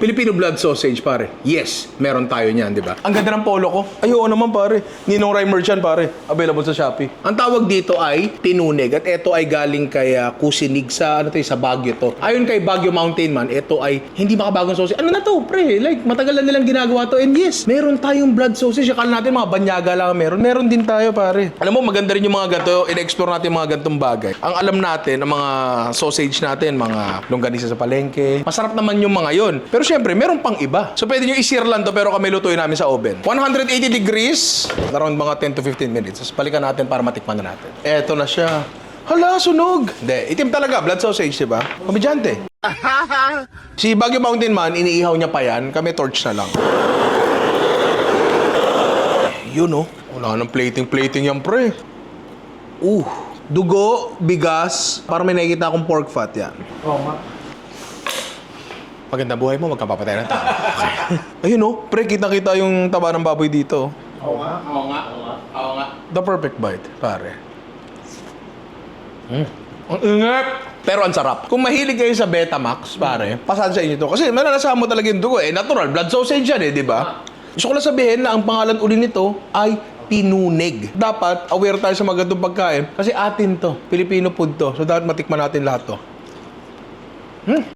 Filipino blood sausage, pare. Yes, meron tayo niyan, di ba? Ang ganda ng polo ko. Ay, oo naman, pare. Ninong Rhyme Merchant, pare. Available sa Shopee. Ang tawag dito ay tinunig at ito ay galing kay ah, Kusinig sa, ano to, eh, sa Baguio to. Ayon kay Baguio Mountain Man, ito ay hindi makabagong sausage. Ano na to, pre? Like, matagal na nilang ginagawa to. And yes, meron tayong blood sausage. Akala natin mga banyaga lang ang meron. Meron din tayo, pare. Alam mo, maganda rin yung mga ganito. In-explore natin mga ganitong bagay. Ang alam natin, ang mga sausage natin, mga longganisa sa palengke. Masarap naman yung mga yon. Pero syempre, meron pang iba. So pwede nyo isir lang to, pero kami lutuin namin sa oven. 180 degrees, around mga 10 to 15 minutes. Tapos balikan natin para matikman na natin. Eto na siya. Hala, sunog! Hindi, itim talaga. Blood sausage, di ba? Komedyante. si Baguio Mountain Man, iniihaw niya pa yan. Kami torch na lang. Yun oh. Wala nang plating-plating yan, pre. Uh, dugo, bigas, para may nakikita akong pork fat yan. Oo nga. Maganda buhay mo, magkapapatay ng tao. Okay. Ayun oh, pre, kita-kita yung taba ng baboy dito. Oo nga. Oo nga, oo nga, oo nga. The perfect bite, pare. Mm. Ang ingat! Pero ang sarap. Kung mahilig kayo sa Betamax, pare, pasan sa inyo to. Kasi mananasahan mo talaga yung dugo eh. Natural, blood sausage yan eh, di ba? Gusto ko lang sabihin na ang pangalan uli nito ay tinunig. Dapat aware tayo sa magandang pagkain kasi atin to. Filipino food to. So dapat matikman natin lahat to. Hmm.